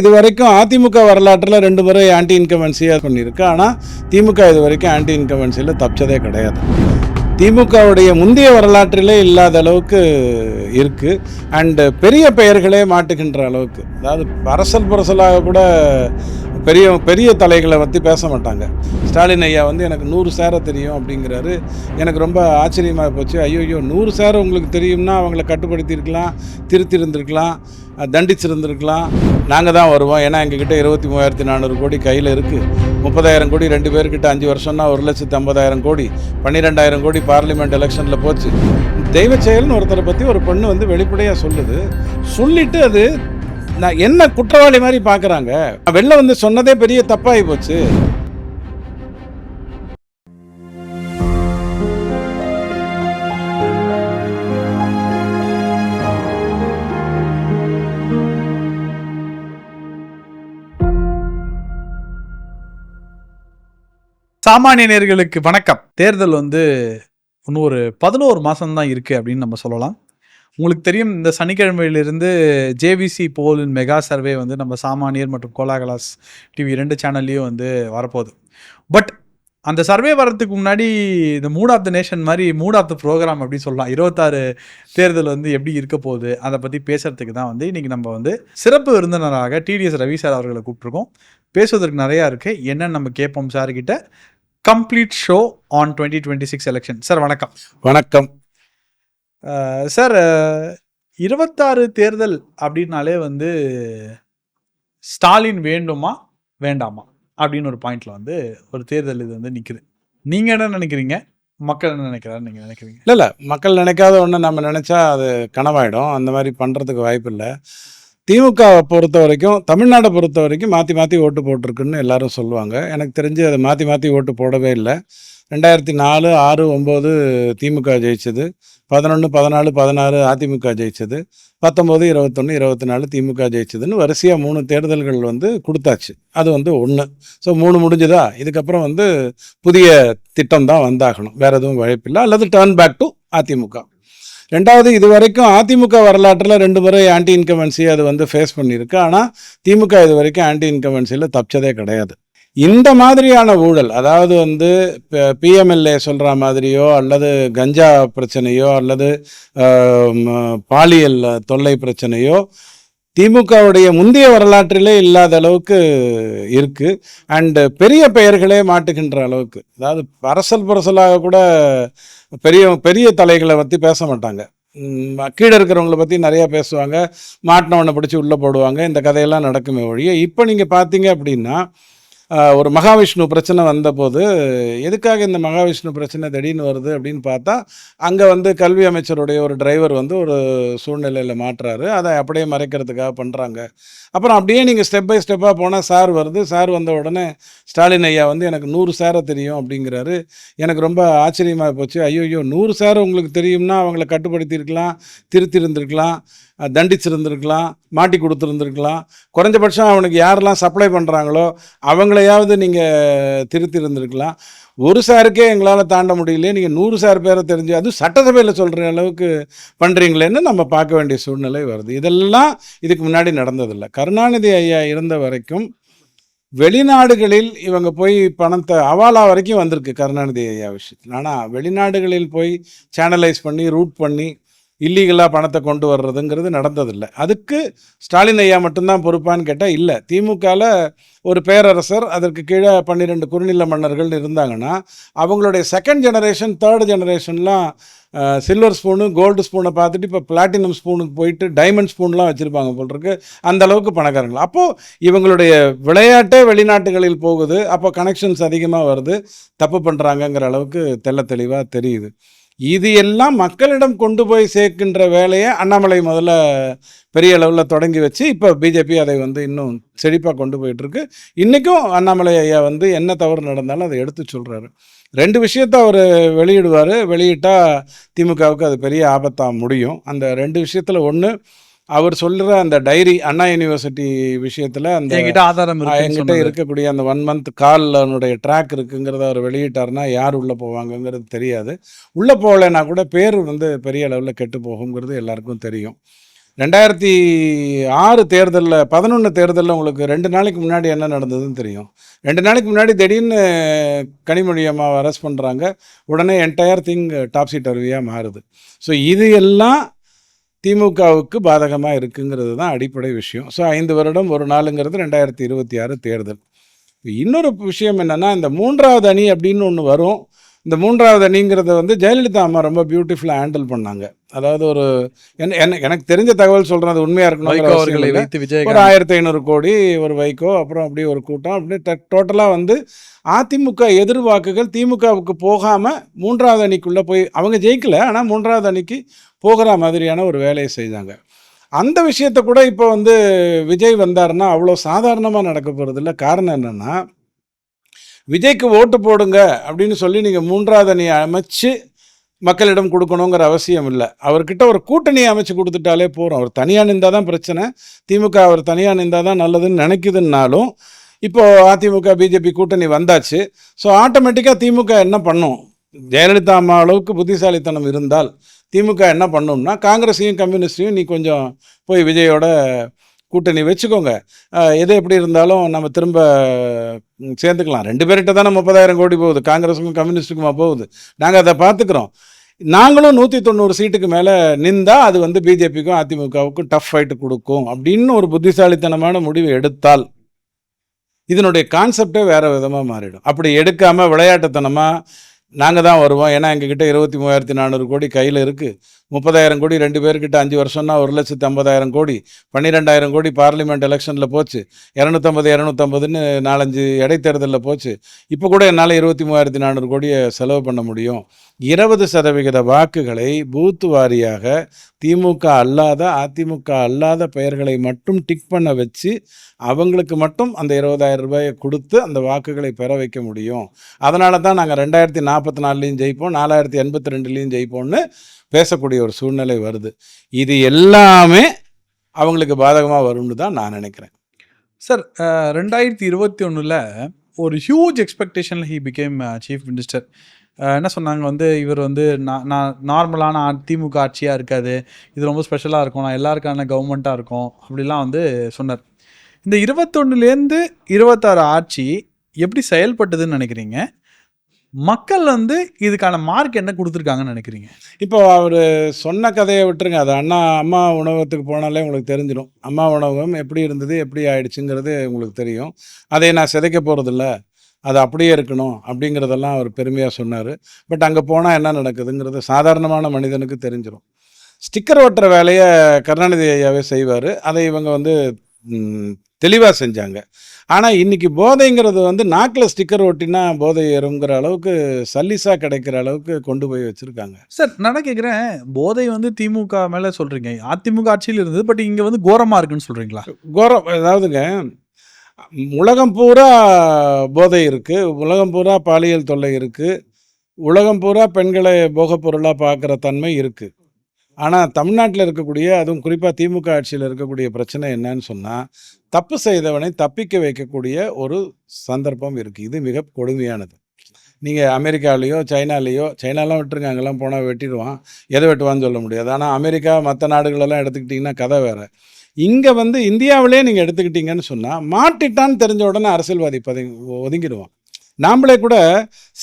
இது வரைக்கும் அதிமுக வரலாற்றில் ரெண்டு முறை ஆன்டி இன்கமென்சியாக பண்ணியிருக்கு. ஆனால் திமுக இது வரைக்கும் ஆன்டி இன்கமென்சியில் தப்பிச்சதே கிடையாது. திமுகவுடைய முந்தைய வரலாற்றிலே இல்லாத அளவுக்கு இருக்குது அண்டு பெரிய பெயர்களே மாட்டுகின்ற அளவுக்கு. அதாவது அரசல் புரசலாக கூட பெரிய பெரிய தலைகளை பற்றி பேச மாட்டாங்க. ஸ்டாலின் ஐயா வந்து எனக்கு நூறு சேர தெரியும் அப்படிங்கிறாரு. எனக்கு ரொம்ப ஆச்சரியமாக போச்சு. ஐயோ நூறு சேர உங்களுக்கு தெரியும்னா அவங்கள கட்டுப்படுத்தியிருக்கலாம் திருத்திருந்திருக்கலாம் அஹ் தண்டிச்சிருந்திருக்கலாம். நாங்கள் தான் வருவோம். ஏன்னா எங்ககிட்ட இருபத்தி மூவாயிரத்தி நானூறு கோடி கையில் இருக்குது முப்பதாயிரம் கோடி ரெண்டு பேர்கிட்ட அஞ்சு வருஷம்னா ஒரு லட்சத்து ஐம்பதாயிரம் கோடி. பன்னிரெண்டாயிரம் கோடி பார்லிமெண்ட் எலெக்ஷனில் போச்சு. தெய்வ செயல்னு ஒருத்தரை பற்றி ஒரு பொண்ணு வந்து வெளிப்படையாக சொல்லுது. சொல்லிவிட்டு அது நான் என்ன குற்றவாளி மாதிரி பார்க்குறாங்க? வெளில வந்து சொன்னதே பெரிய தப்பாகி போச்சு. சாமானிய நேர்களுக்கு வணக்கம். தேர்தல் வந்து இன்னும் ஒரு பதினோரு மாதம் தான் இருக்குது அப்படின்னு நம்ம சொல்லலாம். உங்களுக்கு தெரியும் இந்த சனிக்கிழமையிலிருந்து ஜேவிசி போலின் மெகா சர்வே வந்து நம்ம சாமானியர் மற்றும் கோலாகலாஸ் டிவி ரெண்டு சேனல்லையும் வந்து வரப்போகுது. பட் அந்த சர்வே வர்றதுக்கு முன்னாடி இந்த மூட் ஆஃப் த நேஷன் மாதிரி மூட் ஆஃப் த ப்ரோக்ராம் அப்படின்னு சொல்லலாம். இருபத்தாறு தேர்தல் வந்து எப்படி இருக்க போகுது அதை பற்றி பேசுறதுக்கு தான் வந்து இன்றைக்கி நம்ம வந்து சிறப்பு விருந்தினராக டிடிஎஸ் ரவி சார் அவர்களை கூப்பிட்ருக்கோம் பேசுவதற்கு நிறையா இருக்குது என்னன்னு நம்ம கேட்போம் சார்கிட்ட complete show on twenty twenty six election sir வணக்கம். வணக்கம். சார் இருபத்தாறு தேர்தல் அப்படின்னாலே வந்து ஸ்டாலின் வேண்டுமா வேண்டாமா? அப்படின்னு ஒரு பாயிண்ட்ல வந்து ஒரு தேர்தல் இது வந்து நிற்குது நீங்க என்ன நினைக்கிறீங்க? மக்கள் என்ன நினைக்கிறாரு நீங்க நினைக்கிறீங்க? இல்லை இல்லை. மக்கள் நினைக்காத ஒன்று நம்ம நினச்சா அது கனவாயிடும். அந்த மாதிரி பண்ணுறதுக்கு வாய்ப்பு இல்லை. திமுகவை பொறுத்த வரைக்கும் தமிழ்நாடை பொறுத்த வரைக்கும் மாற்றி மாற்றி ஓட்டு போட்டிருக்குன்னு எல்லாரும் சொல்லுவாங்க. எனக்கு தெரிஞ்சு அதை மாற்றி மாற்றி ஓட்டு போடவே இல்லை. ரெண்டாயிரத்தி நாலு ஆறு ஒம்பது திமுக ஜெயிச்சது. பதினொன்று பதினாலு பதினாறு அதிமுக ஜெயிச்சது. பத்தொம்போது இருபத்தொன்று இருபத்தி நாலு திமுக ஜெயிச்சதுன்னு வரிசையாக மூணு தேர்தல்கள் வந்து கொடுத்தாச்சு. அது வந்து ஒன்று ஸோ மூணு முடிஞ்சுதா? இதுக்கப்புறம் வந்து புதிய திட்டம் தான் வந்தாகணும். வேறு எதுவும் வாய்ப்பில்லை. அல்லது டேர்ன் பேக் டு அதிமுக. ரெண்டாவது இது வரைக்கும் அதிமுக வரலாற்றில் ரெண்டு முறை ஆன்டி இன்கமென்சி அது வந்து ஃபேஸ் பண்ணியிருக்கு. ஆனால் திமுக இது வரைக்கும் ஆன்டி இன்கமென்சியில் தப்பிச்சதே கிடையாது. இந்த மாதிரியான ஊழல் அதாவது வந்து பிஎம்எல்ஏ சொல்கிற மாதிரியோ அல்லது கஞ்சா பிரச்சனையோ அல்லது பாலியல் தொல்லை பிரச்சனையோ திமுகவுடைய முந்தைய வரலாற்றிலே இல்லாத அளவுக்கு இருக்குது அண்டு பெரிய பெயர்களே மாட்டுகின்ற அளவுக்கு. அதாவது அரசல் புரசலாக கூட பெரிய பெரிய தலைகளை பற்றி பேச மாட்டாங்க. கீழே இருக்கிறவங்கள பற்றி நிறையா பேசுவாங்க. மாட்டினவனை பிடிச்சி உள்ளே போடுவாங்க. இந்த கதையெல்லாம் நடக்குமே ஒழிய இப்போ நீங்கள் பார்த்தீங்க அப்படின்னா ஒரு மகாவிஷ்ணு பிரச்சனை வந்தபோது எதுக்காக இந்த மகாவிஷ்ணு பிரச்சனை திடீர்னு வருது அப்படின்னு பார்த்தா அங்கே வந்து கல்வி அமைச்சருடைய ஒரு டிரைவர் வந்து ஒரு சூழ்நிலையில் மாற்றுறாரு அதை அப்படியே மறைக்கிறதுக்காக பண்ணுறாங்க அப்புறம் அப்படியே நீங்கள் ஸ்டெப் பை ஸ்டெப்பாக போனால் சார் வருது. சார் வந்த உடனே ஸ்டாலின் ஐயா வந்து எனக்கு நூறு சாரை தெரியும் அப்படிங்கிறாரு. எனக்கு ரொம்ப ஆச்சரியமாக போச்சு. ஐயோ நூறு சார் உங்களுக்கு தெரியும்னா அவங்கள கட்டுப்படுத்தியிருக்கலாம் திருத்திருந்திருக்கலாம் அஹ் தண்டிச்சிருந்துருக்கலாம் மாட்டி கொடுத்துருந்துருக்கலாம். குறைஞ்சபட்சம் அவனுக்கு யாரெல்லாம் சப்ளை பண்ணுறாங்களோ அவங்களையாவது நீங்கள் திருத்திருந்திருக்கலாம். ஒரு சாருக்கே எங்களால் தாண்ட முடியலையே நீங்கள் நூறு சார் பேரை தெரிஞ்சு அதுவும் சட்டசபையில் சொல்கிற அளவுக்கு பண்ணுறீங்களேன்னு நம்ம பார்க்க வேண்டிய சூழ்நிலை வருது. இதெல்லாம் இதுக்கு முன்னாடி நடந்ததில்லை. கருணாநிதி ஐயா இருந்த வரைக்கும் வெளிநாடுகளில் இவங்க போய் பணத்தை அவாலா வரைக்கும் வந்திருக்கு கருணாநிதி ஐயா விஷயத்தில். ஆனால் வெளிநாடுகளில் போய் சேனலைஸ் பண்ணி ரூட் பண்ணி இல்லீகலாக பணத்தை கொண்டு வர்றதுங்கிறது நடந்ததில்லை. அதுக்கு ஸ்டாலின் ஐயா மட்டும்தான் பொறுப்பான்னு கேட்டால் இல்லை. திமுகவில் ஒரு பேரரசர் அதற்கு கீழே பன்னிரெண்டு குறுநில மன்னர்கள் இருந்தாங்கன்னா அவங்களுடைய செகண்ட் ஜெனரேஷன் தேர்ட் ஜெனரேஷன்லாம் சில்வர் ஸ்பூனு கோல்டு ஸ்பூனை பார்த்துட்டு இப்போ பிளாட்டினம் ஸ்பூனுக்கு போயிட்டு டைமண்ட் ஸ்பூன்லாம் வச்சுருப்பாங்க போல் இருக்கு. அந்த அளவுக்கு பணக்காரங்கள் அப்போது இவங்களுடைய விளையாட்டே வெளிநாட்டுகளில் போகுது. அப்போ கனெக்ஷன்ஸ் அதிகமாக வருது. தப்பு பண்ணுறாங்கங்கிற அளவுக்கு தெள்ள தெளிவாக தெரியுது. இது எல்லாம் மக்களிடம் கொண்டு போய் சேர்க்கின்ற வேலையை அண்ணாமலை முதல்ல பெரிய அளவில் தொடங்கி வச்சு இப்போ பிஜேபி அதை வந்து இன்னும் செழிப்பாக கொண்டு போயிட்டுருக்கு. இன்றைக்கும் அண்ணாமலை ஐயா வந்து என்ன தவறு நடந்தாலும் அதை எடுத்து சொல்கிறாரு ரெண்டு விஷயத்த அவர் வெளியிடுவார். வெளியிட்டால் திமுகவுக்கு அது பெரிய ஆபத்தாக முடியும். அந்த ரெண்டு விஷயத்தில் ஒன்று அவர் சொல்கிற அந்த டைரி அண்ணா யூனிவர்சிட்டி விஷயத்தில் அந்த என்கிட்ட ஆதாரம் என்கிட்ட. இருக்கக்கூடிய அந்த ஒன் மந்த் கால்னுடைய ட்ராக் இருக்குங்கிறத அவர் வெளியிட்டாருன்னா யார் உள்ளே போவாங்கங்கிறது தெரியாது. உள்ளே போகலைன்னா கூட பேர் வந்து பெரிய அளவில் கெட்டு போகுங்கிறது எல்லாருக்கும் தெரியும். ரெண்டாயிரத்தி ஆறு தேர்தலில் பதினொன்று தேர்தலில் உங்களுக்கு ரெண்டு நாளைக்கு முன்னாடி என்ன நடந்ததுன்னு தெரியும். ரெண்டு நாளைக்கு முன்னாடி திடீர்னு கனிமொழி அம்மாவை அரெஸ்ட் பண்ணுறாங்க உடனே என்டையர் திங் டாப் சீட் அருவியாக மாறுது. ஸோ இது எல்லாம் திமுகவுக்கு பாதகமாக இருக்குங்கிறது தான் அடிப்படை விஷயம். ஸோ ஐந்து வருடம் ஒரு நாளுங்கிறது ரெண்டாயிரத்தி இருபத்தி ஆறு தேர்தல். இன்னொரு விஷயம் என்னென்னா இந்த மூன்றாவது அணி அப்படின்னு ஒன்று வரும். இந்த மூன்றாவது அணிங்கிறத வந்து ஜெயலலிதா அம்மா ரொம்ப பியூட்டிஃபுல்லாக ஹேண்டில் பண்ணாங்க. அதாவது ஒரு என்ன எனக்கு தெரிஞ்ச தகவல் சொல்கிறேன் அது உண்மையாக இருக்கணும் ஒரு ஆயிரத்தி ஐநூறு கோடி ஒரு வைகோ அப்புறம் அப்படியே ஒரு கூட்டம் அப்படியே டோட்டலாக வந்து அதிமுக எதிர்வாக்குகள் திமுகவுக்கு போகாமல் மூன்றாவது அணிக்குள்ளே போய் அவங்க ஜெயிக்கல ஆனால் மூன்றாவது அணிக்கு போகிற மாதிரியான ஒரு வேலையை செய்தாங்க. அந்த விஷயத்தை கூட இப்போ வந்து விஜய் வந்தாருன்னா அவ்வளோ சாதாரணமாக நடக்க போகிறது இல்லை காரணம் என்னென்னா விஜய்க்கு ஓட்டு போடுங்க அப்படின்னு சொல்லி நீங்கள் மூன்றாவது அணியை அமைச்சு மக்களிடம் கொடுக்கணுங்கிற அவசியம் இல்லை. அவர்கிட்ட ஒரு கூட்டணியை அமைச்சு கொடுத்துட்டாலே போகிறோம் அவர் தனியாக நின்றால் தான் பிரச்சனை. திமுக அவர் தனியாக நின்றால் தான் நல்லதுன்னு நினைக்குதுன்னாலும் இப்போது அதிமுக பிஜேபி கூட்டணி வந்தாச்சு. ஸோ ஆட்டோமேட்டிக்காக திமுக என்ன பண்ணும்? ஜெயலலிதா அம்மா அளவுக்கு புத்திசாலித்தனம் இருந்தால் திமுக என்ன பண்ணும்னா காங்கிரஸையும் கம்யூனிஸ்டையும் நீ கொஞ்சம் போய் விஜயோட கூட்டணி வச்சுக்கோங்க. எது எப்படி இருந்தாலும் நம்ம திரும்ப சேர்ந்துக்கலாம். ரெண்டு பேர்கிட்ட தானே முப்பதாயிரம் கோடி போகுது. காங்கிரஸுக்கும் கம்யூனிஸ்ட்டுக்குமா போகுது. நாங்கள் அதை பார்த்துக்குறோம். நாங்களும் நூற்றி தொண்ணூறு சீட்டுக்கு மேலே நின்றா அது வந்து பிஜேபிக்கும் அதிமுகவுக்கும் டஃப் ஃபைட்டு கொடுக்கும் அப்படின்னு ஒரு புத்திசாலித்தனமான முடிவு எடுத்தால் இதனுடைய கான்செப்டே வேறு விதமாக மாறிடும். அப்படி எடுக்காமல் விளையாட்டுத்தனமாக நாங்கள் தான் வருவோம். ஏன்னா எங்ககிட்ட இருபத்தி மூவாயிரத்தி நானூறு கோடி கையில் இருக்குது முப்பதாயிரம் கோடி ரெண்டு பேர்கிட்ட அஞ்சு வருஷம்னா ஒரு லட்சத்து ஐம்பதாயிரம் கோடி. பன்னிரெண்டாயிரம் கோடி பார்லிமெண்ட் எலெக்ஷனில் போச்சு. இரநூத்தம்பது இரநூத்தம்பதுன்னு நாலஞ்சு இடைத்தேர்தலில் போச்சு. இப்போ கூட என்னால் இருபத்தி மூவாயிரத்தி நானூறு கோடியை செலவு பண்ண முடியும். இருபது சதவிகித வாக்குகளை பூத்து வாரியாக திமுக அல்லாத அதிமுக அல்லாத பெயர்களை மட்டும் டிக் பண்ண வச்சு அவங்களுக்கு மட்டும் அந்த இருபதாயிரம் ரூபாயை கொடுத்து அந்த வாக்குகளை பெற வைக்க முடியும். அதனால தான் நாங்கள் ரெண்டாயிரத்தி நாற்பத்தி நாலுலேயும் ஜெயிப்போம் நாலாயிரத்தி எண்பத்தி ரெண்டுலேயும் ஜெயிப்போம்னு பேசக்கூடிய ஒரு சூழ்நிலை வருது. இது எல்லாமே அவங்களுக்கு பாதகமாக வரும்னு தான் நான் நினைக்கிறேன். சார் ரெண்டாயிரத்தி இருபத்தி ஒன்றில் ஒரு ஹியூஜ் எக்ஸ்பெக்டேஷனில் ஹி பிகேம் சீஃப் மினிஸ்டர் என்ன சொன்னாங்க வந்து இவர் வந்து நான் நான் நார்மலான திமுக ஆட்சியாக இருக்காது இது ரொம்ப ஸ்பெஷலாக இருக்கும் நான் எல்லாருக்கான கவர்மெண்ட்டாக இருக்கும் அப்படிலாம் வந்து சொன்னார். இந்த இருபத்தொன்னுலேருந்து இருபத்தாறு ஆட்சி எப்படி செயல்பட்டதுன்னு நினைக்கிறீங்க? மக்கள் வந்து இதுக்கான மார்க் என்ன கொடுத்துருக்காங்கன்னு நினைக்கிறீங்க? இப்போ அவர் சொன்ன கதையை விட்டுருங்க. அது அண்ணா அம்மா உணவகத்துக்கு போனாலே உங்களுக்கு தெரிஞ்சிடும் அம்மா உணவகம் எப்படி இருந்தது எப்படி ஆயிடுச்சுங்கிறது உங்களுக்கு தெரியும். அதை நான் சிதைக்க போகிறதில்ல அது அப்படியே இருக்கணும் அப்படிங்கிறதெல்லாம் அவர் பெருமையாக சொன்னார். பட் அங்கே போனால் என்ன நடக்குதுங்கிறது சாதாரணமான மனிதனுக்கு தெரிஞ்சிடும் ஸ்டிக்கர் ஒட்டுற வேலையை கருணாநிதி ஐயாவே செய்வார். அதை இவங்க வந்து தெளிவாக செஞ்சாங்க. ஆனால் இன்னைக்கு போதைங்கிறது வந்து நாக்கில் ஸ்டிக்கர் ஒட்டினா போதை ஏறுங்கிற அளவுக்கு சல்லிஸாக கிடைக்கிற அளவுக்கு கொண்டு போய் வச்சுருக்காங்க. சார் நான் கேட்குறேன் போதை வந்து திமுக மேலே சொல்கிறீங்க அதிமுக ஆட்சியில் இருந்தது பட் இங்கே வந்து கோரமாக இருக்குன்னு சொல்கிறீங்களா கோரம் அதாவதுங்க உலகம் பூரா போதை இருக்குது உலகம் பூரா பாலியல் தொல்லை இருக்குது உலகம் பூரா பெண்களை போகப் பொருளாக பார்க்குற தன்மை இருக்குது ஆனால் தமிழ்நாட்டில் இருக்கக்கூடிய அதுவும் குறிப்பாக திமுக ஆட்சியில் இருக்கக்கூடிய பிரச்சனை என்னன்னு சொன்னால் தப்பு செய்தவனை தப்பிக்க வைக்கக்கூடிய ஒரு சந்தர்ப்பம் இருக்குது இது மிக கொடுமையானது. நீங்கள் அமெரிக்காலேயோ சைனாலேயோ சைனாலாம் விட்டுருங்க அங்கெல்லாம் போனால் வெட்டிடுவான். எதை வெட்டுவான்னு சொல்ல முடியாது. ஆனால் அமெரிக்கா மற்ற நாடுகளெல்லாம் எடுத்துக்கிட்டிங்கன்னா கதை வேறு. இங்கே வந்து இந்தியாவிலே நீங்கள் எடுத்துக்கிட்டீங்கன்னு சொன்னால் மாட்டிட்டான்னு தெரிஞ்ச உடனே அரசியல்வாதி பதி ஒதுங்கிடுவான். நாமளே கூட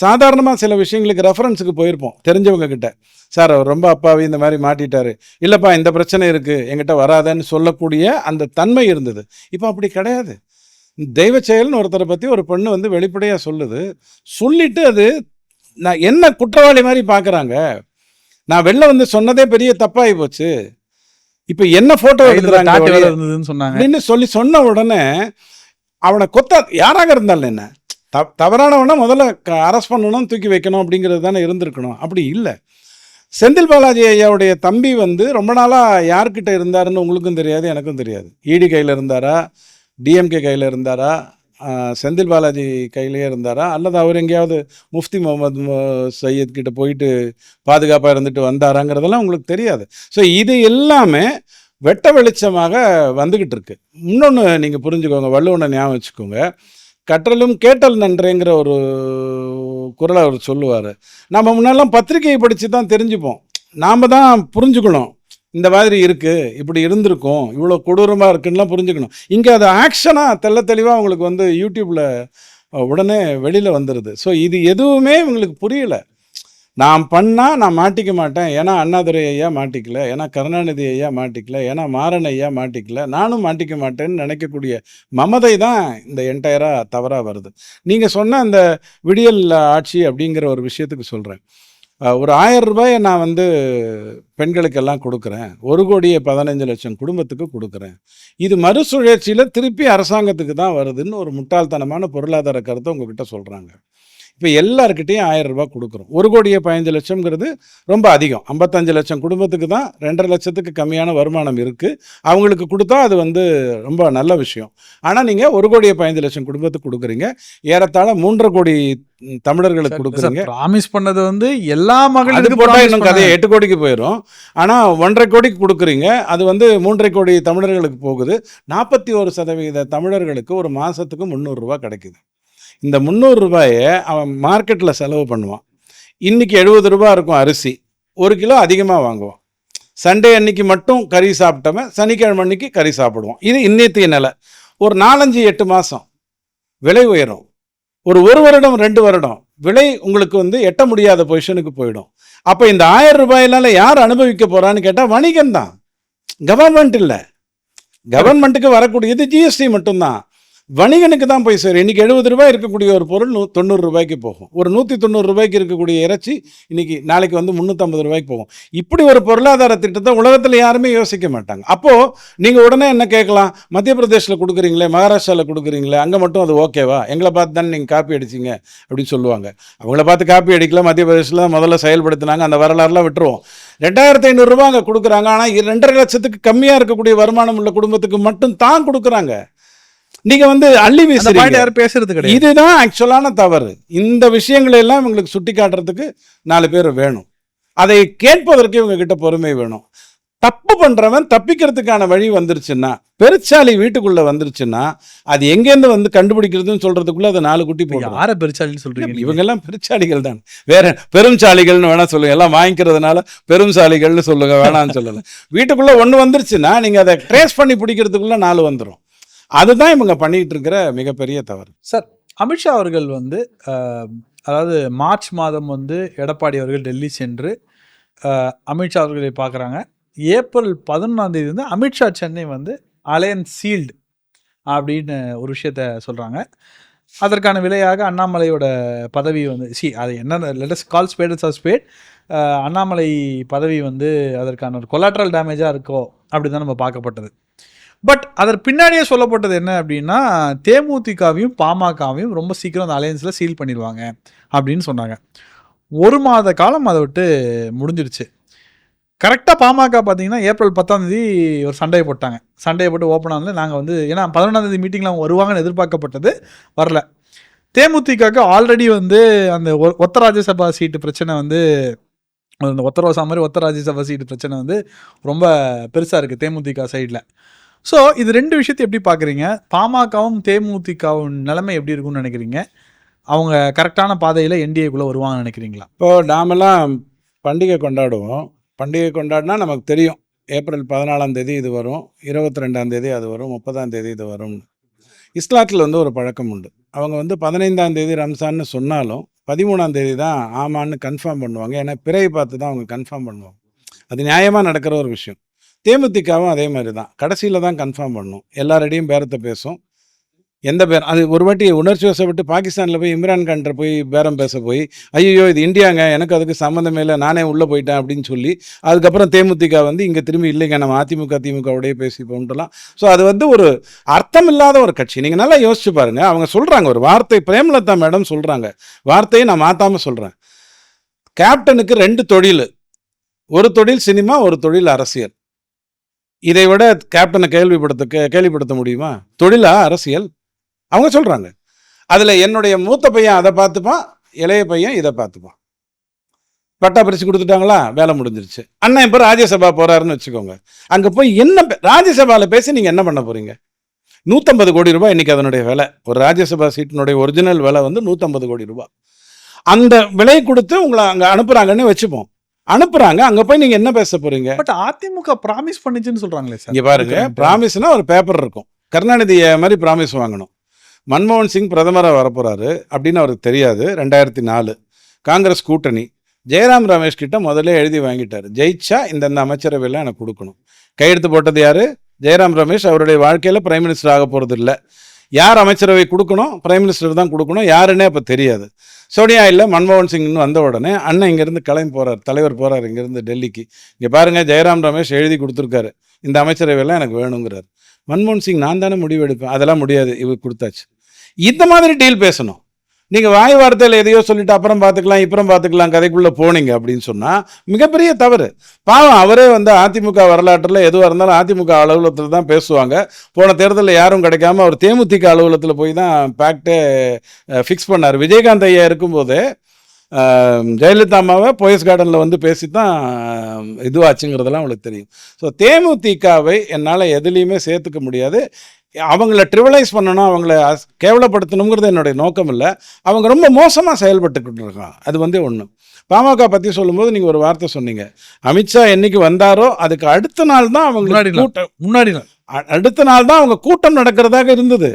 சாதாரணமாக சில விஷயங்களுக்கு ரெஃபரன்ஸுக்கு போயிருப்போம் தெரிஞ்சவங்க கிட்ட. சார் அவர் ரொம்ப அப்பாவி இந்த மாதிரி மாட்டிட்டாரு. இல்லைப்பா இந்த பிரச்சனை இருக்குது எங்கிட்ட வராதன்னு சொல்லக்கூடிய அந்த தன்மை இருந்தது. இப்போ அப்படி கிடையாது. தெய்வ செயல்னு ஒருத்தரை பற்றி ஒரு பெண்ணு வந்து வெளிப்படையாக சொல்லுது. சொல்லிட்டு அது நான் என்ன குற்றவாளி மாதிரி பார்க்குறாங்க நான் வெளில வந்து சொன்னதே பெரிய தப்பாகி போச்சு. இப்போ என்ன ஃபோட்டோ எடுக்கிறாங்க சொன்னாங்க. சொல்லி சொன்ன உடனே அவனை கொத்த யாராக இருந்தாலும் என்ன? த தவறானவனை முதல்ல அரெஸ்ட் பண்ணணும் தூக்கி வைக்கணும் அப்படிங்கிறது தானே இருந்திருக்கணும். அப்படி இல்லை. செந்தில் பாலாஜி ஐயாவுடைய தம்பி வந்து ரொம்ப நாளாக யார்கிட்ட இருந்தாருன்னு உங்களுக்கும் தெரியாது எனக்கும் தெரியாது. இடி கையில் இருந்தாரா? டிஎம்கே கையில் இருந்தாரா? செந்தில் பாலாஜி கையிலேயே இருந்தாரா? அல்லது அவர் எங்கேயாவது முஃப்தி முகமது சையத் கிட்ட போயிட்டு பாதுகாப்பாக இருந்துட்டு வந்தாராங்கிறதெல்லாம் உங்களுக்கு தெரியாது. ஸோ இது எல்லாமே வெட்ட வெளிச்சமாக வந்துக்கிட்டு இருக்கு. இன்னொன்று நீங்கள் புரிஞ்சுக்கோங்க வள்ளுவனை ஞாபகம் வச்சுக்கோங்க. கற்றலும் கேட்டல் நன்றேங்கிற ஒரு குரலை அவர் சொல்லுவார். நம்ம முன்னெல்லாம் பத்திரிகையை படித்து தான் தெரிஞ்சுப்போம். நாம் தான் புரிஞ்சுக்கணும். இந்த மாதிரி இருக்குது இப்படி இருந்திருக்கும் இவ்வளோ கொடூரமாக இருக்குன்னுலாம் புரிஞ்சுக்கணும். இங்கே அது ஆக்ஷனாக தெள்ள தெளிவாக உங்களுக்கு வந்து யூடியூப்பில் உடனே வெளியில் வந்துடுது ஸோ இது எதுவுமே இவங்களுக்கு புரியல. நான் பண்ணால் நான் மாட்டிக்க மாட்டேன். ஏன்னா அண்ணாதுரை ஐயா மாட்டிக்கல. ஏன்னா கருணாநிதி ஐயா மாட்டிக்கல. ஏன்னா மாறன் ஐயா மாட்டிக்கல. நானும் மாட்டிக்க மாட்டேன்னு நினைக்கக்கூடிய மமதை தான் இந்த என்டையராக தவறாக வருது. நீங்கள் சொன்ன அந்த விடியல் ஆட்சி அப்படிங்கிற ஒரு விஷயத்துக்கு சொல்கிறேன் ஒரு ஆயிரம் ரூபாயை நான் வந்து பெண்களுக்கெல்லாம் கொடுக்குறேன். ஒரு கோடியே பதினஞ்சு லட்சம் குடும்பத்துக்கு கொடுக்குறேன். இது மறுசுழற்சியில் திருப்பி அரசாங்கத்துக்கு தான் வருதுன்னு ஒரு முட்டாள்தனமான பொருளாதார கருத்தை உங்ககிட்ட சொல்கிறாங்க இப்போ எல்லாருக்கிட்டையும் ஆயிரம் ரூபாய் கொடுக்குறோம். ஒரு கோடியே பதினஞ்சு லட்சம்ங்கிறது ரொம்ப அதிகம். ஐம்பத்தஞ்சு லட்சம் குடும்பத்துக்கு தான் ரெண்டரை லட்சத்துக்கு கம்மியான வருமானம் இருக்குது அவங்களுக்கு கொடுத்தா அது வந்து ரொம்ப நல்ல விஷயம். ஆனால் நீங்கள் ஒரு கோடியே பதினஞ்சு லட்சம் குடும்பத்துக்கு கொடுக்குறீங்க. ஏறத்தாழ மூன்றரை கோடி தமிழர்களுக்கு கொடுக்குறீங்க. ப்ராமிஸ் பண்ணது வந்து எல்லா அது மகளிருக்கும் போட்டால் இன்னும் கதையை. எட்டு கோடிக்கு போயிடும் ஆனால் ஒன்றரை கோடிக்கு கொடுக்குறீங்க. அது வந்து மூன்றரை கோடி தமிழர்களுக்கு போகுது. நாற்பத்தி ஒரு சதவீத தமிழர்களுக்கு ஒரு மாதத்துக்கு முந்நூறுரூவா கிடைக்குது. இந்த முந்நூறு ரூபாயை அவன் மார்க்கெட்டில் செலவு பண்ணுவான். இன்னைக்கு எழுபது ரூபா இருக்கும் அரிசி ஒரு கிலோ அதிகமாக வாங்குவான். சண்டே அன்னைக்கு மட்டும் கறி சாப்பிட்டவன் சனிக்கிழமை அன்னைக்கு கறி சாப்பிடுவோம் இது இன்னைத்திய நிலை. ஒரு நாலஞ்சு எட்டு மாதம் விலை உயரும். ஒரு ஒரு வருடம் ரெண்டு வருடம் விலை உங்களுக்கு வந்து எட்ட முடியாத பொசிஷனுக்கு போயிடும். அப்போ இந்த ஆயிரம் ரூபாயினால யார் அனுபவிக்க போகிறான்னு கேட்டால் வணிகம் தான் கவர்மெண்ட் இல்லை கவர்மெண்ட்டுக்கு வரக்கூடியது ஜிஎஸ்டி மட்டும்தான். வணிகனுக்கு தான் போய் சேரும். இன்றைக்கி எழுபது ரூபாய் இருக்கக்கூடிய ஒரு பொருள் நூ தொண்ணூறு ரூபாய்க்கு போகும். ஒரு நூற்றி தொண்ணூறு ரூபாய்க்கு இருக்கக்கூடிய இறைச்சி இன்றைக்கி நாளைக்கு வந்து முந்நூற்றம்பது ரூபாய்க்கு போகும். இப்படி ஒரு பொருளாதார திட்டத்தை உலகத்தில் யாருமே யோசிக்க மாட்டாங்க. அப்போது நீங்கள் உடனே என்ன கேட்கலாம்? மத்திய பிரதேசில் கொடுக்குறீங்களே மகாராஷ்டிராவில் கொடுக்குறீங்களே அங்கே மட்டும் அது ஓகேவா எங்களை பார்த்து தானே நீங்கள் காப்பி அடிச்சீங்க? அப்படின்னு சொல்லுவாங்க. அவங்கள பார்த்து காப்பி அடிக்கல மத்திய பிரதேசில் தான் முதல்ல செயல்படுத்தினாங்க அந்த வரலாறுலாம் விட்டுருவோம். ரெண்டாயிரத்தி ஐநூறுரூவா அங்கே கொடுக்குறாங்க ஆனால் ரெண்டரை லட்சத்துக்கு கம்மியாக இருக்கக்கூடிய வருமானம் உள்ள குடும்பத்துக்கு மட்டும் தான் கொடுக்குறாங்க. நீங்கள் வந்து அள்ளி வீசுறீங்க. யாரும் பேசுறது கிடையாது. இதுதான் ஆக்சுவலான தவறு. இந்த விஷயங்களை எல்லாம் இவங்களுக்கு சுட்டி காட்டுறதுக்கு நாலு பேர் வேணும். அதை கேட்பதற்கு இவங்க கிட்ட பொறுமை வேணும். தப்பு பண்றவன் தப்பிக்கிறதுக்கான வழி வந்துருச்சுன்னா பெருச்சாலி வீட்டுக்குள்ள வந்துருச்சுன்னா அது எங்கேருந்து வந்து கண்டுபிடிக்கிறதுன்னு சொல்றதுக்குள்ள அதை நாலு குட்டி போடும் யார பெருச்சாலின்னு சொல்றீங்க நீங்க? இவங்க எல்லாம் பெருச்சாலிகள் தான். வேற பெரும்சாலிகள்னு வேணா சொல்லுங்க. எல்லாம் வாங்கிக்கிறதுனால பெரும்சாலிகள்னு சொல்லுங்க. வேணாம்னு சொல்லல. வீட்டுக்குள்ள ஒண்ணு வந்துருச்சுன்னா நீங்க அதை ட்ரேஸ் பண்ணி பிடிக்கிறதுக்குள்ள நாலு வந்துரும். அதுதான் இவங்க பண்ணிட்டு இருக்கிற மிகப்பெரிய தவறு. சார் அமித்ஷா அவர்கள் வந்து அதாவது மார்ச் மாதம் வந்து எடப்பாடி அவர்கள் டெல்லி சென்று அமித்ஷா அவர்களை பார்க்குறாங்க. ஏப்ரல் பதினொன்றாம் தேதி வந்து அமித்ஷா சென்னை வந்து அலையன்ஸ் சீல்டு அப்படின்னு ஒரு விஷயத்த சொல்கிறாங்க அதற்கான விலையாக அண்ணாமலையோட பதவி வந்து சி அது என்ன let's call spade of spade Annamalai பதவி வந்து அதற்கான ஒரு கொலாட்ரல் டேமேஜாக இருக்கோ அப்படி தான் நம்ம பார்க்கப்பட்டது. பட் அதற்கு பின்னாடியே சொல்லப்பட்டது என்ன அப்படின்னா தேமுதிகவையும் பாமகவையும் ரொம்ப சீக்கிரம் அந்த அலையன்ஸில் சீல் பண்ணிடுவாங்க அப்படின்னு சொன்னாங்க. ஒரு மாத காலம் அதை விட்டு முடிஞ்சிருச்சு. கரெக்டாக பாமக பார்த்தீங்கன்னா ஏப்ரல் பத்தாந்தேதி ஒரு சண்டையை போட்டாங்க. சண்டையை போட்டு ஓப்பன் ஆனது நாங்கள் வந்து ஏன்னா பதினொன்றாந்தேதி மீட்டிங்கில் அவங்க வருவாங்கன்னு எதிர்பார்க்கப்பட்டது வரல. தேமுதிகக்கு ஆல்ரெடி வந்து அந்த ஒ- ஒத்த ராஜ்யசபா சீட்டு பிரச்சனை வந்து அந்த ஒத்த ரோசா மாதிரி ஒத்த ராஜ்யசபா சீட்டு பிரச்சனை வந்து ரொம்ப பெருசாக இருக்குது தேமுதிக சைடில் ஸோ இது ரெண்டு விஷயத்தை எப்படி பார்க்குறீங்க? பாமகவும் தேமுதிகவும் நிலைமை எப்படி இருக்கும்னு நினைக்கிறீங்க? அவங்க கரெக்டான பாதையில் என்டிஏக்குள்ளே வருவாங்கன்னு நினைக்கிறீங்களா? இப்போ நாமெல்லாம் பண்டிகை கொண்டாடுவோம். பண்டிகை கொண்டாடினா நமக்கு தெரியும். ஏப்ரல் பதினாலாம் தேதி இது வரும். இருபத்தி ரெண்டாம் தேதி அது வரும். முப்பதாம் தேதி இது வரும்னு இஸ்லாத்தில் வந்து ஒரு பழக்கம் உண்டு. அவங்க வந்து பதினைந்தாம் தேதி ரம்சான்னு சொன்னாலும் பதிமூணாம் தேதி தான் ஆமான்னு கன்ஃபார்ம் பண்ணுவாங்க. ஏன்னா பிறையை பார்த்து தான் அவங்க கன்ஃபார்ம் பண்ணுவாங்க. அது நியாயமாக நடக்கிற ஒரு விஷயம். தேமுதிகவும் அதே மாதிரி தான் கடைசியில் தான் கன்ஃபார்ம் பண்ணும். எல்லாரிடையும் பேரத்தை பேசும். எந்த பேர் அது ஒரு வாட்டி உணர்ச்சி வசப்பட்டு பாகிஸ்தானில் போய் இம்ரான் கான்கிட்ட போய் பேரம் பேச போய் ஐயோ இது இந்தியாங்க எனக்கு அதுக்கு சம்மந்தமே இல்லை நானே உள்ளே போயிட்டேன் அப்படின்னு சொல்லி அதுக்கப்புறம் தேமுதிக வந்து இங்கே திரும்பி இல்லைங்க நம்ம அதிமுக திமுகவுடைய பேசிப்போம்ட்டுலாம். ஸோ அது வந்து ஒரு அர்த்தம் இல்லாத ஒரு கட்சி. நீங்கள் நல்லா யோசிச்சு பாருங்கள் அவங்க சொல்கிறாங்க ஒரு வார்த்தை பிரேமலதா மேடம் சொல்கிறாங்க வார்த்தையை நான் மாற்றாமல் சொல்கிறேன் கேப்டனுக்கு ரெண்டு தொழில். ஒரு தொழில் சினிமா ஒரு தொழில் அரசியல். இதை விட கேப்டனை கேள்விப்படுத்த கேள்விப்படுத்த முடியுமா? தொழிலா அரசியல்? அவங்க சொல்கிறாங்க அதில் என்னுடைய மூத்த பையன் அதை பார்த்துப்பான் இளைய பையன் இதை பார்த்துப்பான். பட்டா பிரித்து கொடுத்துட்டாங்களா? வேலை முடிஞ்சிருச்சு. அண்ணன் இப்போ ராஜ்யசபா போகிறாருன்னு வச்சுக்கோங்க. அங்கே போய் என்ன ராஜ்யசபாவில் பேசி நீங்கள் என்ன பண்ண போகிறீங்க நூற்றம்பது கோடி ரூபாய் இன்றைக்கி அதனுடைய விலை. ஒரு ராஜ்யசபா சீட்டினுடைய ஒரிஜினல் விலை வந்து நூற்றம்பது கோடி ரூபாய். அந்த விலை கொடுத்து உங்களை அங்கே அனுப்புகிறாங்கன்னு வச்சுப்போம். அனுப்புறாங்க. அங்க போய் நீங்க என்ன பேச போறீங்க? பட் அதிமுக ப்ராமிஸ் பண்ணுச்சுன்னு சொல்றாங்களே சார். இங்க பாருங்க. பிராமிஸ்னா ஒரு பேப்பர் இருக்கும். கருணாநிதி மாதிரி பிராமிஸ் வாங்கணும். மன்மோகன் சிங் பிரதமராக வரப்போறாரு அப்படின்னு அவருக்கு தெரியாது. ரெண்டாயிரத்தி நாலு. காங்கிரஸ் கூட்டணி. ஜெயராம் ரமேஷ் கிட்ட முதல்ல எழுதி வாங்கிட்டாரு. ஜெயிச்சா இந்தந்த அமைச்சரவையெல்லாம் எனக்கு கொடுக்கணும். கையெழுத்து போட்டது யாரு? ஜெயராம் ரமேஷ் அவருடைய வாழ்க்கையில பிரைம் மினிஸ்டர் ஆக போறது இல்ல யார் அமைச்சரவை கொடுக்கணும்? பிரைம் மினிஸ்டர் தான் கொடுக்கணும். யாருன்னே அப்போ தெரியாது. சோனியா இல்லை மன்மோகன் சிங்னு வந்த உடனே அண்ணன் இங்கேருந்து கிளம்பி போகிறார் தலைவர் போறார் இங்கேருந்து டெல்லிக்கு. இங்கே பாருங்க ஜெயராம் ரமேஷ் எழுதி கொடுத்துருக்காரு. இந்த அமைச்சரவையெல்லாம் எனக்கு வேணுங்கிறார். மன்மோகன் சிங் நான் தானே முடிவு எடுப்பேன்? அதெல்லாம் முடியாது. இவர் கொடுத்தாச்சு. இந்த மாதிரி டீல் பேசணும். நீங்கள் வாய் வார்த்தையில் எதையோ சொல்லிட்டு அப்புறம் பார்த்துக்கலாம் இப்புறம் பார்த்துக்கலாம் கதைக்குள்ளே போனீங்க அப்படின்னு சொன்னால் மிகப்பெரிய தவறு. பாவம் அவரே வந்து அதிமுக வரலாற்றில் எதுவாக இருந்தாலும் அதிமுக அலுவலகத்தில் தான் பேசுவாங்க. போன தேர்தலில் யாரும் கிடைக்காம அவர் தேமுதிக அலுவலகத்தில் போய் தான் பேக்டே ஃபிக்ஸ் பண்ணார். விஜயகாந்த் ஐயா இருக்கும்போதே ஜெயலலிதா அம்மாவை போயஸ் கார்டனில் வந்து பேசி தான் இதுவாச்சுங்கிறதெல்லாம் அவளுக்கு தெரியும். ஸோ தேமுதிகவை என்னால் எதுலேயுமே சேர்த்துக்க முடியாது. அவங்கள ட்ரிவலைஸ் பண்ணணும் அவங்கள கேவலப்படுத்தணுங்கிறது என்னுடைய நோக்கம் இல்லை அவங்க ரொம்ப மோசமாக செயல்பட்டுக்கிட்டு இருக்காங்க. அது வந்து ஒன்று பாமக பற்றி சொல்லும்போது நீங்கள் ஒரு வார்த்தை சொன்னீங்க. அமித்ஷா என்னைக்கு வந்தாரோ அதுக்கு அடுத்த நாள் தான் நாள். கூட்டம். முன்னாடி அடுத்த நாள் தான் அவங்க கூட்டம் நடக்கிறதாக இருந்தது.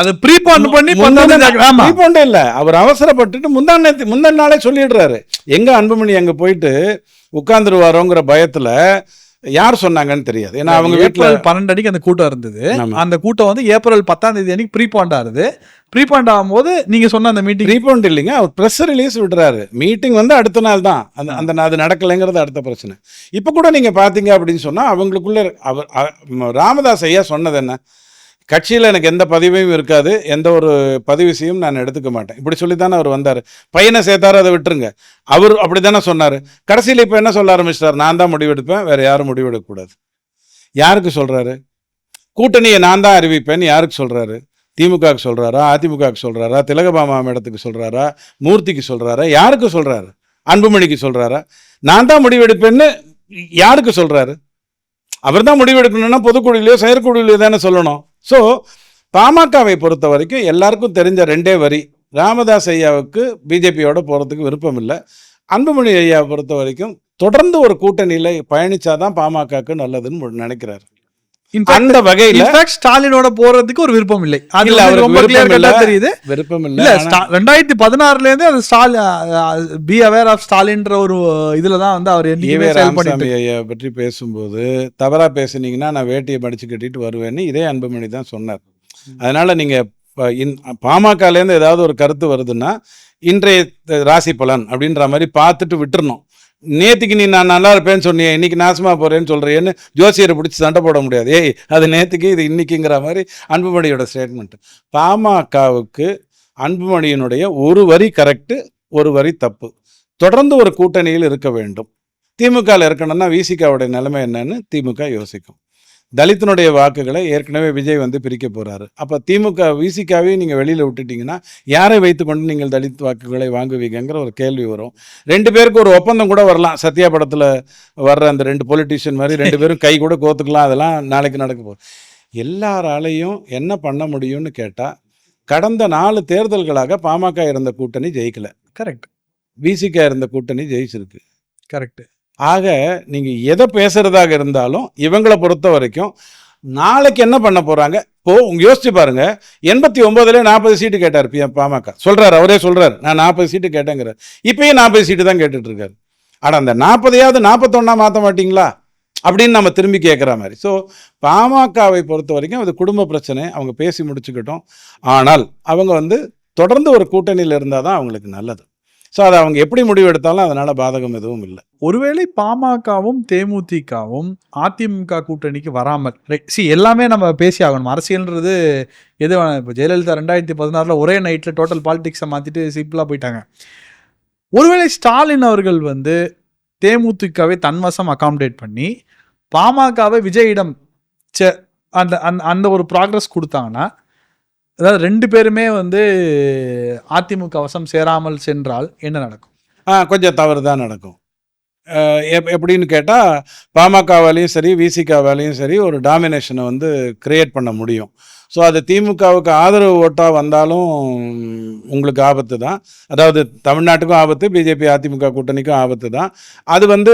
அது ப்ரீபான் பண்ணி இப்போண்டே இல்ல. அவர் அவசரப்பட்டுட்டு முந்தான முந்தின நாளே சொல்லிடுறாரு. எங்க அன்புமணி அங்க போயிட்டு உட்கார்ந்துருவாரோங்கிற பயத்துல யார் சொன்னாங்கன்னு தெரியாது. ஏன்னா அவங்க ஏப்ரல் பன்னெண்டு அன்னைக்கு அந்த கூட்டம் இருந்தது. அந்த கூட்டம் வந்து ஏப்ரல் பத்தாம் தேதி அன்னைக்கு ப்ரீபாண்ட் ஆகுது. ப்ரீபாண்ட் ஆகும்போது நீங்க சொன்ன அந்த மீட்டிங் ரீபவுண்ட் இல்லைங்க. அவர் ப்ரெஸ் ரிலீஸ் விடுறாரு. மீட்டிங் வந்து அடுத்த நாள் தான். அந்த அந்த அது நடக்கலைங்கிறது அடுத்த பிரச்சனை. இப்போ கூட நீங்க பாத்தீங்க அப்படின்னு சொன்னா அவங்களுக்குள்ள அவர் ராமதாஸ் ஐயா சொன்னது என்ன? கட்சியில் எனக்கு எந்த பதவியும் இருக்காது. எந்த ஒரு பதவிசையும் நான் எடுத்துக்க மாட்டேன். இப்படி சொல்லி தானே அவர் வந்தார். பையனை சேர்த்தாரு அதை விட்டுருங்க. அவர் அப்படி தானே சொன்னார். கடைசியில் இப்போ என்ன சொல்ல ஆரம்பிச்சிட்டார்? நான் தான் முடிவெடுப்பேன் வேறு யாரும் முடிவெடுக்கக்கூடாது. யாருக்கு சொல்கிறாரு கூட்டணியை நான் தான் அறிவிப்பேன்னு யாருக்கு சொல்கிறாரு திமுகவுக்கு சொல்கிறாரா அதிமுகவுக்கு சொல்கிறாரா திலகபாமா மேடத்துக்கு சொல்கிறாரா மூர்த்திக்கு சொல்கிறாரா யாருக்கு சொல்கிறாரு அன்புமணிக்கு சொல்கிறாரா நான் தான் முடிவெடுப்பேன்னு யாருக்கு சொல்கிறாரு அவர் தான் முடிவெடுக்கணும்னா பொதுக்குழுலையோ செயற்குழுலையோ தானே சொல்லணும். ஸோ பாமகவை பொறுத்த வரைக்கும் எல்லாருக்கும் தெரிஞ்ச ரெண்டே வரி. ராமதாஸ் ஐயாவுக்கு பிஜேபியோட போகிறதுக்கு விருப்பம் இல்லை அன்புமணி ஐயாவை பொறுத்த வரைக்கும் தொடர்ந்து ஒரு கூட்டணியில் பயணித்தாதான் பாமகக்கு நல்லதுன்னு நினைக்கிறாரு. அந்த வகையில் ஸ்டாலினோட போறதுக்கு ஒரு விருப்பம் இல்லை. அது அவருக்கு ரொம்ப இல்ல. தெரியுது. விருப்பம் இல்ல. ரெண்டாயிரத்தி பதினாறுல இருந்தே அது ஸ்டாலின் பி அவேர் ஆஃப் ஸ்டாலின்ற ஒரு இதுல தான் வந்து அவர் என்னைக்குமே செயல் பற்றி பேசும்போது தவறா பேசுனீங்கன்னா நான் வேட்டியை மடிச்சு கட்டிட்டு வருவேன்னு இதே அன்புமணி தான் சொன்னார். அதனால நீங்க பாமகலேருந்து ஏதாவது ஒரு கருத்து வருதுன்னா இன்றைய ராசி பலன் அப்படின்ற மாதிரி பார்த்துட்டு விட்டுறணும். நேத்திக்கு நீ நான் நல்லா இருப்பேன்னு சொன்னியே இன்னைக்கு நாசமா போறேன்னு சொல்றியேன்னு ஜோசியரை பிடிச்சி சண்டை போட முடியாது. ஏய் அது நேத்துக்கு இது இன்னைக்குங்கிற மாதிரி அன்புமணியோட ஸ்டேட்மெண்ட் பாமகவுக்கு அன்புமணியினுடைய ஒரு வரி கரெக்டு ஒரு வரி தப்பு. தொடர்ந்து ஒரு கூட்டணியில் இருக்க வேண்டும். திமுகவில் இருக்கணும்னா விசிகாவுடைய நிலைமை என்னன்னு திமுக யோசிக்கும். தலித்தினுடைய வாக்குகளை ஏற்கனவே விஜய் வந்து பிரிக்க போறாரு. அப்போ திமுக விசிகாவையும் நீங்கள் வெளியில் விட்டுட்டீங்கன்னா யாரை வைத்துக்கொண்டு நீங்கள் தலித் வாக்குகளை வாங்குவீங்கங்கிற ஒரு கேள்வி வரும். ரெண்டு பேருக்கு ஒரு ஒப்பந்தம் கூட வரலாம். சத்யா படத்தில் வர்ற அந்த ரெண்டு பொலிட்டீஷியன் மாதிரி ரெண்டு பேரும் கை கூட கோத்துக்கலாம். அதெல்லாம் நாளைக்கு நடக்க போகுது. எல்லாராலையும் என்ன பண்ண முடியும்னு கேட்டால் கடந்த நாலு தேர்தல்களாக பாமக இருந்த கூட்டணி ஜெயிக்கல. கரெக்ட் விசிகா இருந்த கூட்டணி ஜெயிச்சிருக்கு. கரெக்ட் ஆக நீங்கள் எதை பேசுகிறதாக இருந்தாலும் இவங்களை பொறுத்த வரைக்கும் நாளைக்கு என்ன பண்ண போகிறாங்க இப்போ உங்க யோசிச்சு பாருங்க. எண்பத்தி ஒன்பதுல நாற்பது சீட்டு கேட்டார் பி பாமக. சொல்றாரு அவரே சொல்றாரு. நான் நாற்பது சீட்டு கேட்டேங்கிறார். இப்பயும் நாற்பது சீட்டு தான் கேட்டுட்டு இருக்காரு ஆனால் அந்த நாற்பதையாவது நாற்பத்தொன்னா மாற்ற மாட்டீங்களா? அப்படின்னு நம்ம திரும்பி கேட்குற மாதிரி. ஸோ பாமகவை பொறுத்த வரைக்கும் அது குடும்ப பிரச்சனை. அவங்க பேசி முடிச்சுக்கிட்டோம். ஆனால் அவங்க வந்து தொடர்ந்து ஒரு கூட்டணியில் இருந்தால் தான் அவங்களுக்கு நல்லது. ஸோ அதை அவங்க எப்படி முடிவெடுத்தாலும் அதனால் அதனால பாதகம் எதுவும் இல்லை. ஒருவேளை பாமகவும் தேமுதிகவும் அதிமுக கூட்டணிக்கு வராமல் சி எல்லாமே நம்ம பேசி ஆகணும். அரசியல்ன்றது எது இப்போ ஜெயலலிதா ரெண்டாயிரத்தி பதினாறுல ஒரே நைட்டில் டோட்டல் பாலிடிக்ஸை மாற்றிட்டு சிம்பிளாக போயிட்டாங்க. ஒருவேளை ஸ்டாலின் அவர்கள் வந்து தேமுதிகவை தன்வசம் அகாமடேட் பண்ணி பாமகவை விஜயிடம் சே அந்த அந்த அந்த ஒரு ப்ராக்ரஸ் கொடுத்தாங்கன்னா அதாவது ரெண்டு பேருமே வந்து அதிமுக வசம் சேராமல் சென்றால் என்ன நடக்கும்? கொஞ்சம் தவறு தான் நடக்கும். எப்படின்னு கேட்டால் பாமகவாலையும் சரி விசிகாவாலையும் சரி ஒரு டாமினேஷனை வந்து கிரியேட் பண்ண முடியும். ஸோ அது திமுகவுக்கு ஆதரவு ஓட்டாக வந்தாலும் உங்களுக்கு ஆபத்து தான். அதாவது தமிழ்நாட்டுக்கும் ஆபத்து பிஜேபி அதிமுக கூட்டணிக்கும் ஆபத்து தான். அது வந்து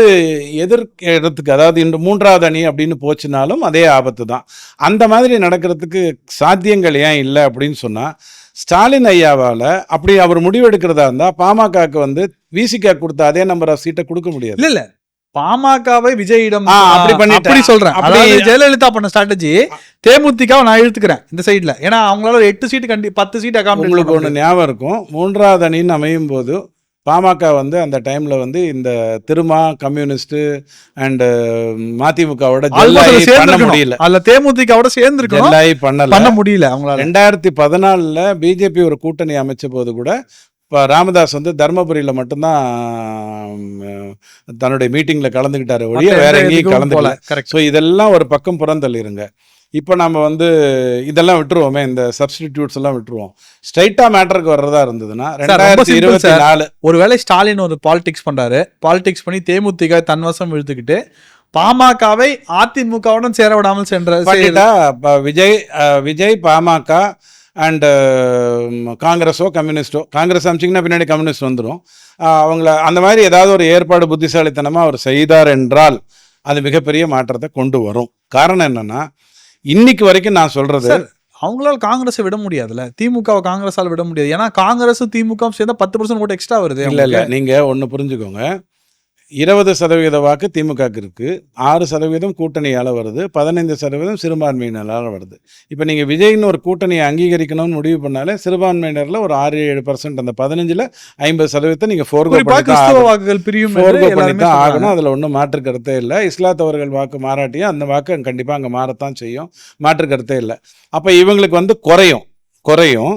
எதிர்க்கிறதுக்கு அதாவது இன்று மூன்றாவது அணி அப்படின்னு போச்சுனாலும் அதே ஆபத்து தான். அந்த மாதிரி நடக்கிறதுக்கு சாத்தியங்கள் ஏன் இல்லை அப்படின்னு சொன்னால் ஸ்டாலின் ஐயாவால் அப்படி அவர் முடிவெடுக்கிறதா இருந்தால் பாமகவுக்கு வந்து விசிகா கொடுத்த அதே நம்பர் ஆஃப் சீட்டை கொடுக்க முடியாது. இல்ல இல்ல. பாமகவை விஜயிடம் அப்படி பண்ணிட்டேன். அப்படி சொல்றேன். அதாவது ஜெயலலிதா பண்ண ஸ்ட்ராட்டஜி தேமுதிகவை நான் இழுத்துக்கிறேன் இந்த சைடுல ஏன்னா அவங்களால எட்டு சீட்டு கண்டி பத்து சீட் உங்களுக்கு ஒன்று ஞாபகம் இருக்கும். மூன்றாவது அணின்னு அமையும் போது பாமக வந்து அந்த டைம்ல வந்து இந்த திருமா கம்யூனிஸ்ட் அண்ட் மதிமுகவோட ஜெல்லாயி பண்ண முடியல. அதுல தேமுதிகவோட சேர்ந்துருக்கணும். ஜெல்லாயி பண்ணல. பண்ண முடியல அவங்களால. ரெண்டாயிரத்தி பதினாலில் பிஜேபி ஒரு கூட்டணி அமைச்ச போது கூட இப்போ ராமதாஸ் வந்து தர்மபுரியில் மட்டும்தான் தன்னுடைய மீட்டிங்கில் கலந்துக்கிட்டாரு ஒழிய வேற எங்கேயும் கலந்துக்கல. ஸோ இதெல்லாம் ஒரு பக்கம் புறந்தள்ளிருங்க. இப்போ நம்ம வந்து இதெல்லாம் விட்டுருவோமே இந்த சப்ஸ்டிடியூட்ஸ் எல்லாம் விட்டுருவோம். ஸ்ட்ரைட்டாக மேட்டருக்கு வர்றதா இருந்ததுன்னா ரெண்டாயிரத்தி இருபத்தி. நாலு. ஒருவேளை ஸ்டாலின் ஒரு பாலிடிக்ஸ் பண்றாரு. பாலிடிக்ஸ் பண்ணி தேமுதிக தன்வசம் இழுத்துக்கிட்டு பாமகவை அதிமுகவுடன் சேர விடாமல் சென்ற விஜய் விஜய் பாமக அண்ட் காங்கிரஸோ கம்யூனிஸ்டோ காங்கிரஸ் அமைச்சிங்கன்னா பின்னாடி கம்யூனிஸ்ட் வந்துடும் அவங்கள அந்த மாதிரி ஏதாவது ஒரு ஏற்பாடு புத்திசாலித்தனமாக அவர் செய்தார் என்றால் அது மிகப்பெரிய மாற்றத்தை கொண்டு வரும். காரணம் என்னன்னா இன்னைக்கு வரைக்கும் நான் சொல்றது அவங்களால காங்கிரஸை விட முடியாதுல்ல. திமுகவை காங்கிரஸால விட முடியாது. ஏன்னா காங்கிரஸும் திமுக சேர்ந்தா பத்து பர்சன்ட் ஓட்டு எக்ஸ்ட்ரா வருது இல்ல இல்ல. நீங்க ஒன்று புரிஞ்சுக்கோங்க. இருபது சதவீத வாக்கு திமுகக்கு இருக்கு. ஆறு சதவீதம் கூட்டணியால வருது. பதினைந்து சதவீதம் சிறுபான்மையினரால் வருது. இப்போ நீங்க விஜய்னு ஒரு கூட்டணியை அங்கீகரிக்கணும்னு முடிவு பண்ணாலே சிறுபான்மையினர்ல ஒரு ஆறு ஏழு பர்சன்ட் அந்த பதினஞ்சுல ஐம்பது சதவீதத்தை நீங்க ஃபோர்கோ. வாக்குகள் பிரியும் ஃபோர்கோ பண்ணி தான். ஆகணும். அதில் ஒன்றும் மாற்று கருத்தே இல்லை. இஸ்லாத்தவர்கள் வாக்கு மாறாட்டியும் அந்த வாக்கு கண்டிப்பாக அங்கே மாறத்தான் செய்யும். மாற்று கருத்தே இல்லை. அப்போ இவங்களுக்கு வந்து குறையும். குறையும்.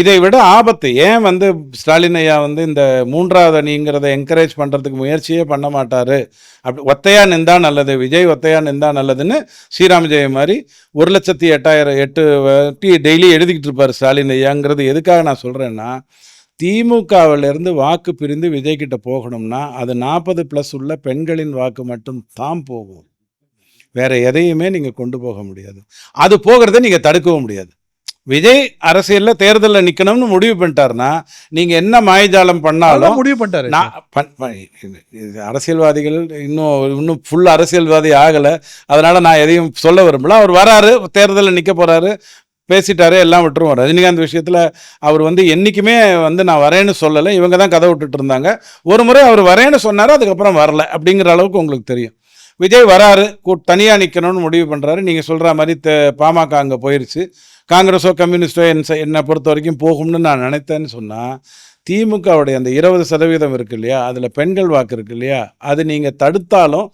இதை விட ஆபத்து. ஏன் வந்து ஸ்டாலின் ஐயா வந்து இந்த மூன்றாவது அணிங்கிறத என்கரேஜ் பண்ணுறதுக்கு முயற்சியே பண்ண மாட்டார்? அப்படி ஒத்தையா நின்றா நல்லது விஜய் ஒத்தையா நின்றா நல்லதுன்னு ஸ்ரீராம் மாதிரி ஒரு லட்சத்தி எட்டாயிரம் எட்டு வாட்டி டெய்லி எழுதிக்கிட்டு இருப்பார் ஸ்டாலின் ஐயாங்கிறது எதுக்காக நான் சொல்கிறேன்னா திமுகவிலிருந்து வாக்கு பிரிந்து விஜய் கிட்ட போகணும்னா அது நாற்பது ப்ளஸ் உள்ள பெண்களின் வாக்கு மட்டும் தான் போகும். வேறு எதையுமே நீங்கள் கொண்டு போக முடியாது. அது போகிறத நீங்கள் தடுக்கவும் முடியாது. விஜய் அரசியலில் தேர்தலில் நிற்கணும்னு முடிவு பண்ணிட்டாருன்னா நீங்கள் என்ன மாயஜாலம் பண்ணாலும் முடிவு பண்ணிட்டாரு. அரசியல்வாதிகள் இன்னும் இன்னும் ஃபுல் அரசியல்வாதி ஆகலை. அதனால நான் எதையும் சொல்ல விரும்பல. அவர் வராரு தேர்தலில் நிற்க போறாரு பேசிட்டாரு எல்லாம் விட்டுருவோம் ரஜினிகாந்த் விஷயத்தில் அவர் வந்து என்றைக்குமே வந்து நான் வரேன்னு சொல்லலை. இவங்க தான் கதை விட்டுட்டு இருந்தாங்க. ஒரு முறை அவர் வரேன்னு சொன்னார் அதுக்கப்புறம் வரல. அப்படிங்கிற அளவுக்கு உங்களுக்கு தெரியும். விஜய் வராரு தனியாக நிற்கணும்னு முடிவு பண்ணுறாரு நீங்கள் சொல்கிற மாதிரி தே- பாமக அங்கே போயிருச்சு. காங்கிரஸோ கம்யூனிஸ்டோ என் என்னை பொறுத்த வரைக்கும் போகும்னு நான் நினைத்தேன்னு சொன்னால் திமுகவுடைய அந்த இருபது சதவீதம் இருக்கு இல்லையா அதில் பெண்கள் வாக்கு இருக்கு இல்லையா அது நீங்கள் தடுத்தாலும்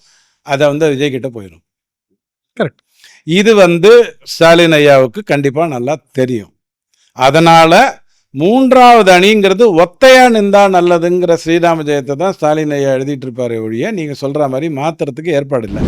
அதை வந்து விஜய் கிட்ட போயிடும் Correct. இது வந்து ஸ்டாலின் ஐயாவுக்கு கண்டிப்பாக நல்லா தெரியும். அதனால மூன்றாவது அணிங்கிறது ஒத்தையா நின்றா நல்லதுங்கிற ஸ்ரீராம ஜெயத்தை தான் ஸ்டாலின் ஐயா எழுதிட்டு இருப்பாரு ஒழிய நீங்கள் சொல்கிற மாதிரி மாத்துறதுக்கு ஏற்பாடு இல்லை.